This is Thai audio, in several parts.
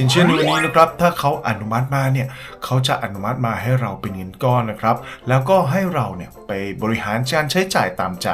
สินเชื่อในวันนี้นะครับถ้าเขาอนุมัติมาเนี่ยเขาจะอนุมัติมาให้เราเป็นเงินก้อนนะครับ แล้วก็ให้เราเนี่ยไปบริหารการใช้จ่ายตามใจ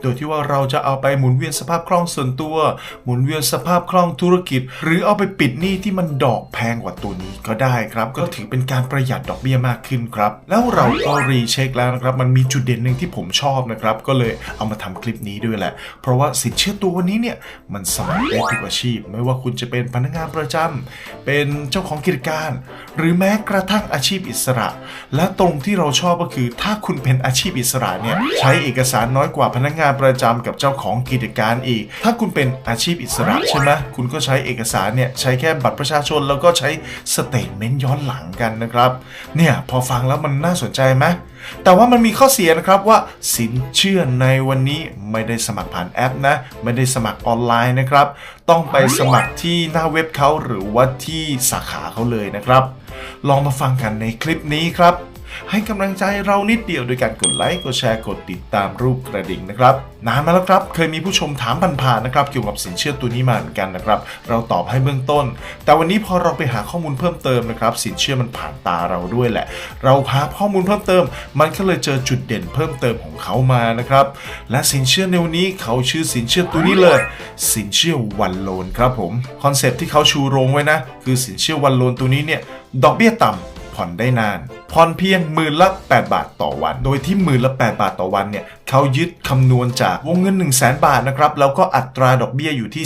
โดยที่ว่าเราจะเอาไปหมุนเวียนสภาพคล่องส่วนตัว หมุนเวียนสภาพคล่องธุรกิจ หรือเอาไปปิดหนี้ที่มันดอกแพงกว่าตัวนี้ก็ได้ครับ ก็ถือเป็นการประหยัดดอกเบี้ยมากขึ้นครับ แล้วเราก็รีเช็คแล้วนะครับมันมีจุดเด่นหนึ่งที่ผมชอบนะครับก็เลยเอามาทำคลิปนี้ด้วยแหละ เพราะว่าสินเชื่อตัวนี้เนี่ยมันสมัครได้ทุกอาชีพ ไม่ว่าคุณจะเป็นพนักงานประจำเป็นเจ้าของกิจการ หรือแม้กระทั่งอาชีพอิสระ และตรงที่เราชอบก็คือ ถ้าคุณเป็นอาชีพอิสระเนี่ยใช้เอกสารน้อยกว่าพนักงานประจำกับเจ้าของกิจการอีก ถ้าคุณเป็นอาชีพอิสระใช่ไหมคุณก็ใช้เอกสารเนี่ยใช้แค่บัตรประชาชนแล้วก็ใช้สเตทเมนต์ย้อนหลังกันนะครับ เนี่ยพอฟังแล้วมันน่าสนใจไหมแต่ว่ามันมีข้อเสียนะครับว่าสินเชื่อในวันนี้ไม่ได้สมัครผ่านแอปนะ ไม่ได้สมัครออนไลน์นะครับ ต้องไปสมัครที่หน้าเว็บเขาหรือว่าที่สาขาเขาเลยนะครับ ลองมาฟังกันในคลิปนี้ครับ ให้กำลังใจเรานิดเดียวโดยการกดไลค์กดแชร์กดติดตามรูปกระดิ่งนะครับนานมาแล้วครับ เคยมีผู้ชมถามผ่านๆนะครับเกี่ยวกับสินเชื่อตัวนี้มาเหมือนกันนะครับเราตอบให้เบื้องต้น แต่วันนี้พอเราไปหาข้อมูลเพิ่มเติมนะครับสินเชื่อมันผ่านตาเราด้วยแหละ เราหาข้อมูลเพิ่มเติม มันก็เลยเจอจุดเด่นเพิ่มเติมของเขามานะครับและสินเชื่อในวันนี้เขาชื่อสินเชื่อตัวนี้เลย สินเชื่อวันโลนครับผมคอนเซปที่เขาชูโรงไว้นะ คือสินเชื่อวันโลนตัวนี้เนี่ยดอกเบี้ยต่ำผ่อนได้นานผ่อนเพียงหมื่นละ 8 บาทต่อวัน โดยที่หมื่นละ 8 บาทต่อวันเนี่ยเขายึดคำนวณจากวงเงิน 1 0 0 0 0แบาทนะครับ แล้วก็อัตราดอกเบี้ยอยู่ที่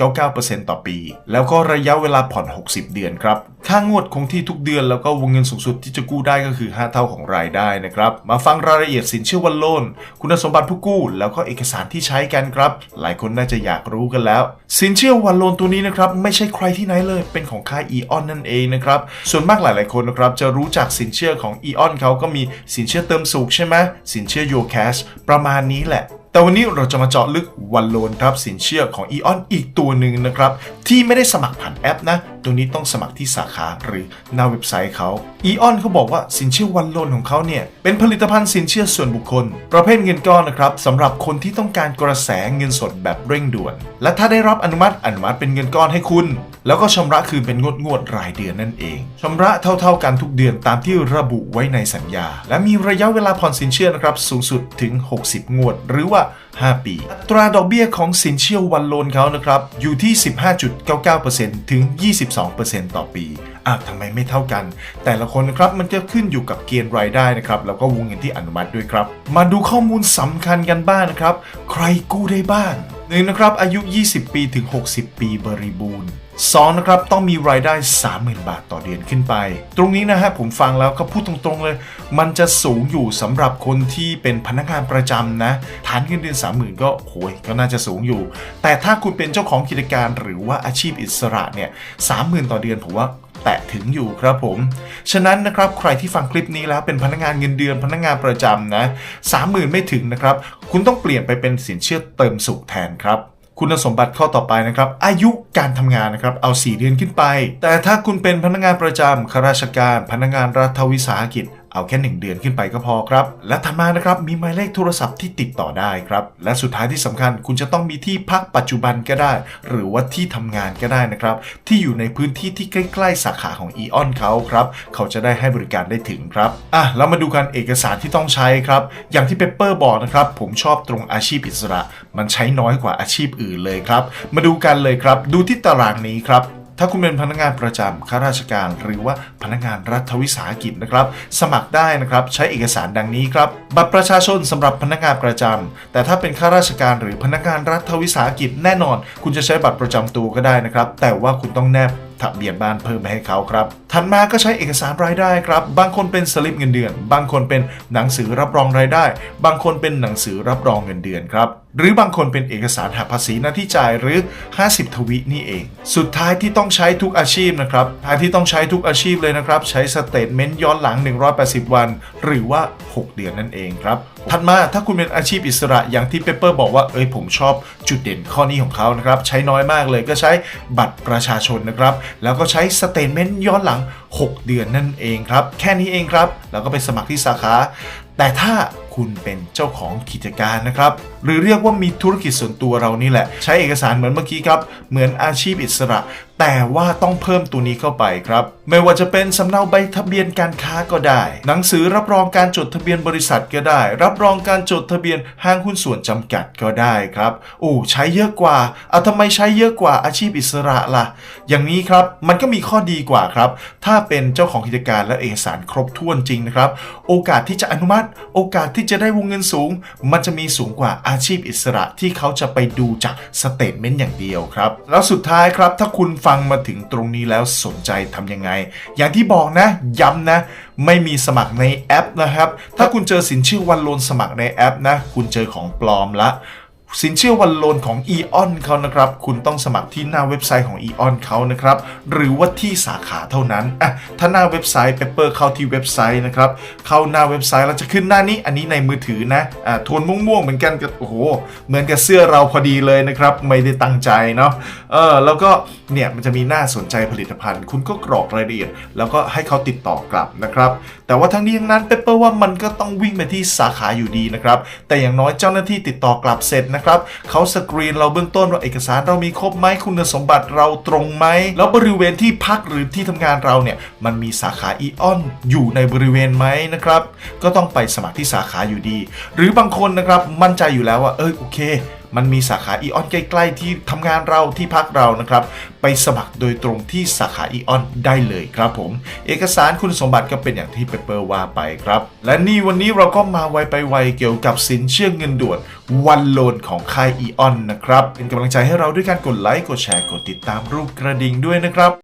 15.99%ต่อปี แล้วก็ระยะเวลาผ่อน 60 เดือนครับ ค่างวดคงที่ทุกเดือนแล้วก็วงเงินสูงสุดที่จะกู้ได้ก็คือ 5 เท่าของรายได้นะครับ มาฟังรายละเอียดสินเชื่อวันโลน คุณสมบัติผู้กู้ แล้วก็เอกสารที่ใช้กันครับ หลายคนน่าจะอยากรู้กันแล้ว สินเชื่อวันโลนตัวนี้นะครับไม่ใช่ใครที่ไหนเลย เป็นของค่าย e ออนนั่นเองนะครับ ส่วนมากหลาย ๆ คนนะครับจะรู้จักสินินเชื่อของ e ออนเขาก็มีสินเชื่อเติมสุขใช่ไหมสินเชื่อ Yo Cash ประมาณนี้แหละ แต่วันนี้เราจะมาเจาะลึกวันโลนครับสินเชื่อของ e ออนอีกตัวหนึ่งนะครับ ที่ไม่ได้สมัครผ่านแอปนะ ตัวนี้ต้องสมัครที่สาขาหรือหน้าเว็บไซต์เขา e ออนเขาบอกว่าสินเชื่อวันโลนของเขาเนี่ยเป็นผลิตภัณฑ์สินเชื่อส่วนบุคคล ประเภทเงินก้อนนะครับสำหรับคนที่ต้องการกระแสเงินสดแบบเร่งด่วน และถ้าได้รับอนุมัติอนุมัติเป็นเงินก้อนให้คุณ แล้วก็ชำระคืนเป็นงวดงวดรายเดือนนั่นเองชำระเท่าๆกันทุกเดือนตามที่ระบุไว้ในสัญญา และมีระยะเวลาผ่อนสินเชื่อนะครับสูงสุดถึง 60 งวด หรือว่า 5 ปี อัตราดอกเบี้ยของสินเชื่อวันโลนเขานะครับอยู่ที่ 15.99%ถึง 22%ต่อปีอะทำไมไม่เท่ากัน แต่ละคนนะครับมันจะขึ้นอยู่กับเกณฑ์รายได้นะครับแล้วก็วงเงินที่อนุมัติด้วยครับ มาดูข้อมูลสำคัญกันบ้างนะครับ ใครกู้ได้บ้างหนึ่งนะครับอายุ 20 ปีถึง 60 ปีบริบูรณ์ 2นะครับต้องมีรายได้ 30,000 บาทต่อเดือนขึ้นไป ตรงนี้นะฮะผมฟังแล้วก็พูดตรงๆเลย มันจะสูงอยู่สำหรับคนที่เป็นพนักงานประจำนะฐานเงินเดือน 30,000 ก็โหยก็น่าจะสูงอยู่ แต่ถ้าคุณเป็นเจ้าของกิจการหรือว่าอาชีพอิสระเนี่ย30,000ต่อเดือนผมว่าแตะถึงอยู่ครับผม ฉะนั้นนะครับใครที่ฟังคลิปนี้แล้วเป็นพนักงานเงินเดือนพนักงานประจำนะ30,000ไม่ถึงนะครับ คุณต้องเปลี่ยนไปเป็นสินเชื่อเติมสุขแทนครับ คุณสมบัติข้อต่อไปนะครับอายุการทำงานนะครับเอา 4 เดือนขึ้นไป แต่ถ้าคุณเป็นพนักงานประจำข้าราชการ พนักงานรัฐวิสาหกิจ เอาแค่ 1 เดือนขึ้นไปก็พอครับ และถัดมานะครับมีหมายเลขโทรศัพท์ที่ติดต่อได้ครับ และสุดท้ายที่สำคัญคุณจะต้องมีที่พักปัจจุบันก็ได้ หรือว่าที่ทำงานก็ได้นะครับ ที่อยู่ในพื้นที่ที่ใกล้ๆสาขาของ e ออนเขาครับเขาจะได้ให้บริการได้ถึงครับอะแล้วมาดูกันเอกสารที่ต้องใช้ครับ อย่างที่เปเปอร์บอกนะครับ ผมชอบตรงอาชีพอิสระ มันใช้น้อยกว่าอาชีพอื่นเลยครับ มาดูกันเลยครับ ดูที่ตารางนี้ครับ ถ้าคุณเป็นพนักงานประจำข้าราชการ หรือว่าพนักงานรัฐวิสาหกิจนะครับ สมัครได้นะครับใช้เอกสารดังนี้ครับบัตรประชาชนสำหรับพนักงานประจำแต่ถ้าเป็นข้าราชการหรือพนักงานรัฐวิสาหกิจแน่นอน คุณจะใช้บัตรประจำตัวก็ได้นะครับ แต่ว่าคุณต้องแนบ ทะเบียนบ้านเพิ่มไปให้เขาครับ ถัดมาก็ใช้เอกสารรายได้ครับ บางคนเป็นสลิปเงินเดือน บางคนเป็นหนังสือรับรองรายได้ บางคนเป็นหนังสือรับรองเงินเดือนครับ หรือบางคนเป็นเอกสารหักภาษีหน้าที่จ่ายหรือ 50 ทวินี่เอง สุดท้ายที่ต้องใช้ทุกอาชีพนะครับท้ายที่ต้องใช้ทุกอาชีพเลยนะครับ ใช้สเตทเมนต์ย้อนหลัง 180 วัน หรือว่า 6 เดือนนั่นเองครับถัดมาถ้าคุณเป็นอาชีพอิสระอย่างที่เปเปอร์บอกว่าเอ้ยผมชอบจุดเด่นข้อนี้ของเขานะครับ ใช้น้อยมากเลยก็ใช้บัตรประชาชนนะครับแล้วก็ใช้สเตทเมนต์ย้อนหลัง 6 เดือนนั่นเองครับ แค่นี้เองครับ แล้วก็ไปสมัครที่สาขา แต่ถ้าคุณเป็นเจ้าของกิจการนะครับ หรือเรียกว่ามีธุรกิจส่วนตัวเรานี่แหละ ใช้เอกสารเหมือนเมื่อกี้ครับ เหมือนอาชีพอิสระ แต่ว่าต้องเพิ่มตัวนี้เข้าไปครับ ไม่ว่าจะเป็นสำเนาใบทะเบียนการค้าก็ได้ หนังสือรับรองการจดทะเบียนบริษัทก็ได้ รับรองการจดทะเบียนห้างหุ้นส่วนจำกัดก็ได้ครับโอ้ใช้เยอะกว่าเอาทำไมใช้เยอะกว่าอาชีพอิสระล่ะ อย่างนี้ครับมันก็มีข้อดีกว่าครับ ถ้าเป็นเจ้าของกิจการและเอกสารครบถ้วนจริงนะครับ โอกาสที่จะอนุมัติโอกาสที่จะได้วงเงินสูง มันจะมีสูงกว่าอาชีพอิสระที่เขาจะไปดูจากสเตทเมนต์อย่างเดียวครับ แล้วสุดท้ายครับ ถ้าคุณฟังมาถึงตรงนี้แล้วสนใจทำยังไง อย่างที่บอกนะ ย้ำนะ ไม่มีสมัครในแอปนะครับ ถ้าคุณเจอสินเชื่อวันโลนสมัครในแอปนะ คุณเจอของปลอมละ สินเชื่อวันโลนของ e.on เขานะครับ คุณต้องสมัครที่หน้าเว็บไซต์ของ e.on เขานะครับ หรือว่าที่สาขาเท่านั้นอะถ้าหน้าเว็บไซต์ Pepper เข้าที่เว็บไซต์นะครับ เข้าหน้าเว็บไซต์แล้วจะขึ้นหน้านี้ อันนี้ในมือถือนะอ่าโทนม่วงๆเหมือนกันกับโอ้โห เหมือนกับเสื้อเราพอดีเลยนะครับ ไม่ได้ตั้งใจเนาะ เออ แล้วก็เนี่ยมันจะมีหน้าสนใจผลิตภัณฑ์ คุณก็กรอกรายละเอียด แล้วก็ให้เขาติดต่อกลับนะครับ แต่ว่าทั้งนี้ทั้งนั้นเปเปอร์ว่ามันก็ต้องวิ่งไปที่สาขาอยู่ดีนะครับ แต่อย่างน้อยเจ้าหน้าที่ติดต่อกลับเสร็จนะครับเขาสกรีนเราเบื้องต้นว่าเอกสารเรามีครบไหมคุณสมบัติเราตรงไหมแล้วบริเวณที่พักหรือที่ทำงานเราเนี่ยมันมีสาขาอีออนอยู่ในบริเวณไหมนะครับ ก็ต้องไปสมัครที่สาขาอยู่ดี หรือบางคนนะครับมั่นใจอยู่แล้วว่าเออโอเค มันมีสาขาอีออนใกล้ๆที่ทำงานเราที่พักเรานะครับ ไปสมัครโดยตรงที่สาขาอีออนได้เลยครับผม เอกสารคุณสมบัติก็เป็นอย่างที่เปเปอร์ว่าไปครับ และนี่วันนี้เราก็มาไวไปไวเกี่ยวกับสินเชื่อเงินด่วนวันโลนของค่ายอีออนนะครับ เป็นกำลังใจให้เราด้วยการกดไลค์กดแชร์กดติดตามรูปกระดิ่งด้วยนะครับ